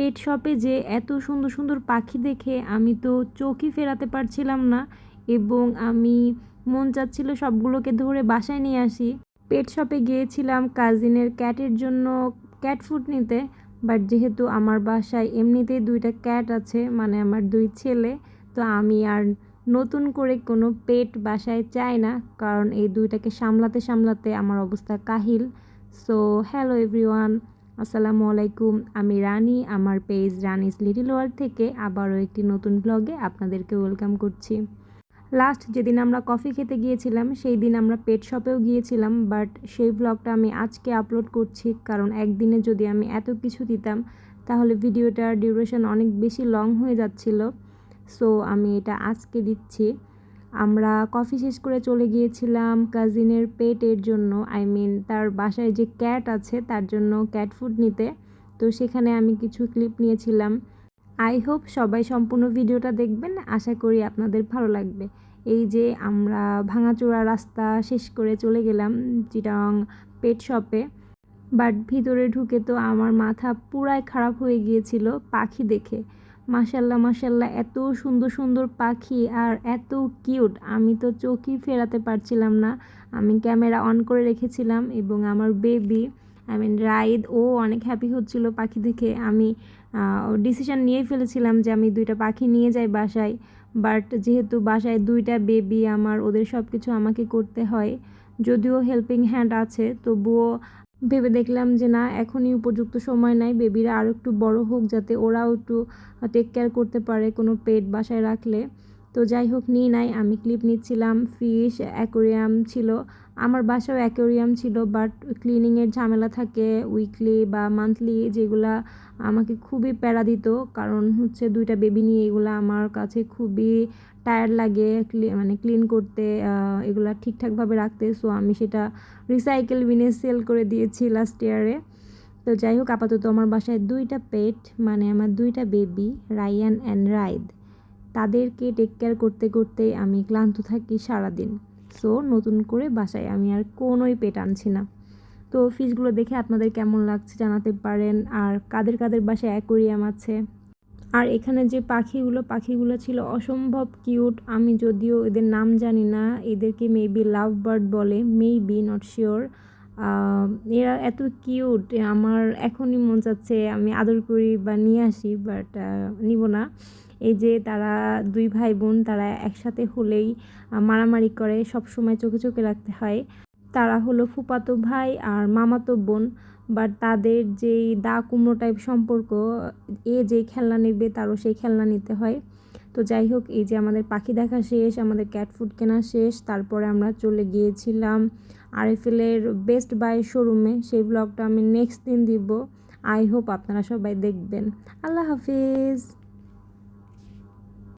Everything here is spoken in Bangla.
পেট শপে যে এত সুন্দর সুন্দর পাখি দেখে আমি তো চোখই ফেরাতে পারছিলাম না এবং আমি মন চাচ্ছিল সবগুলোকে ধরে বাসায় নিয়ে আসি। পেট শপে গিয়েছিলাম কাজিনের ক্যাটের জন্য ক্যাট ফুড নিতে বাট যেহেতু আমার বাসায় এমনিতেই দুইটা ক্যাট আছে মানে আমার দুই ছেলে, তো আমি আর নতুন করে কোনো পেট বাসায় চাই না, কারণ এই দুইটাকে সামলাতে সামলাতে আমার অবস্থা কাহিল। সো হ্যালো এভরিওয়ান আসসালামু আলাইকুম, আমি রানি। আমার পেজ রানিস লিটিল ওয়ার্ল্ড থেকে আবারও একটি নতুন ব্লগে আপনাদেরকে ওয়েলকাম করছি। লাস্ট যেদিন আমরা কফি খেতে গিয়েছিলাম, সেই দিন আমরা পেট শপেও গিয়েছিলাম, বাট সেই ব্লগটা আমি আজকে আপলোড করছি, কারণ একদিনে যদি আমি এত কিছু দিতাম, তাহলে ভিডিওটার ডিউরেশন অনেক বেশি লং হয়ে যাচ্ছিল। সো আমি এটা আজকে দিচ্ছি। আমরা কফি শেষ করে চলে গিয়েছিলাম কাজিনের পেটের জন্য আই মিন তার বাসায় যে ক্যাট আছে তার জন্য ক্যাট ফুড নিতে। তো সেখানে আমি কিছু ক্লিপ নিয়েছিলাম। আই হোপ সবাই সম্পূর্ণ ভিডিওটা দেখবেন। আশা করি আপনাদের ভালো লাগবে। এই যে আমরা ভাঙাচোরা রাস্তা শেষ করে চলে গেলাম চিটাং পেট শপে বাট ভিতরে ঢুকে তো আমার মাথা পুরাই খারাপ হয়ে গিয়েছিল পাখি দেখে। মাসাল্লাহ মাসাল্লাহ এত সুন্দর সুন্দর পাখি আর এত কিউট। আমি তো চোখই ফেরাতে পারছিলাম না। আমি ক্যামেরা অন করে রেখেছিলাম এবং আমার বেবি আই মিন রাইদ, ও অনেক হ্যাপি হচ্ছিল পাখি দেখে। আমি ডিসিশন নিয়ে ফেলেছিলাম যে আমি দুইটা পাখি নিয়ে যাই বাসায়। বাট যেহেতু বাসায় দুইটা বেবি, আমার ওদের সব কিছু আমাকে করতে হয়। যদিও হেল্পিং হ্যান্ড আছে, তবুও ভেবে দেখলাম যে না, এখনই উপযুক্ত সময় নাই। বেবিরা আরও একটু বড় হোক যাতে ওরাও একটু টেক কেয়ার করতে পারে কোনো পেট বাসায় রাখলে। তো যাই হোক, নিয়ে নাই। আমি ক্লিপ নিচ্ছিলাম ফিশ অ্যাকোরিয়াম ছিল। আমার বাসাও অ্যাকোরিয়াম ছিল বাট ক্লিনিংয়ের ঝামেলা থাকে উইকলি বা মান্থলি যেগুলা আমাকে খুবই প্যারা দিত। কারণ হচ্ছে দুইটা বেবি নিয়ে এগুলো আমার কাছে খুবই টায়ার লাগে মানে ক্লিন করতে এগুলা ঠিকঠাকভাবে রাখতে। সো আমি সেটা রিসাইকেল বিনে সেল করে দিয়েছি লাস্ট ইয়ারে তো যাই হোক, আপাতত আমার বাসায় দুইটা পেট মানে আমার দুইটা বেবি রায়ান অ্যান্ড রাইদ তাদেরকে টেক কেয়ার করতে করতে আমি ক্লান্ত থাকি সারাদিন। সো নতুন করে বাসায় আমি আর কোনোই পেট আনছি না। তো ফিশগুলো দেখে আপনাদের কেমন লাগছে জানাতে পারেন। আর কাদের কাদের বাসায় অ্যাকোরিয়াম আছে? আর এখানে যে পাখিগুলো পাখিগুলো ছিল অসম্ভব কিউট আমি যদিও এদের নাম জানি না, এদেরকে মেবি লাভ বার্ড বলে মেবি নট শিওর এরা এত কিউট আমার এখনই মন চাচ্ছে আমি আদর করি বা নিয়ে আসি বাট নিব না। এই যে তারা দুই ভাই বোন তারা একসাথে হলেই মারামারি করে সব সময় চোখে চোখে রাখতে হয়। তারা হলো ফুপাতো ভাই আর মামাতো বোন। বাট তাদের যেই দা কুমড়ো টাইপ সম্পর্ক, এ যে খেলনা নেবে তারও সেই খেলনা নিতে হয়। তো যাই হোক, এই যে আমাদের পাখি দেখা শেষ, আমাদের ক্যাট ফুড কেনা শেষ, তারপরে আমরা চলে গিয়েছিলাম আরএফএলের বেস্ট বাই শোরুমে সেই ব্লগটা আমি নেক্সট দিন দিব। আই হোপ আপনারা সবাই দেখবেন। আল্লাহ হাফিজ।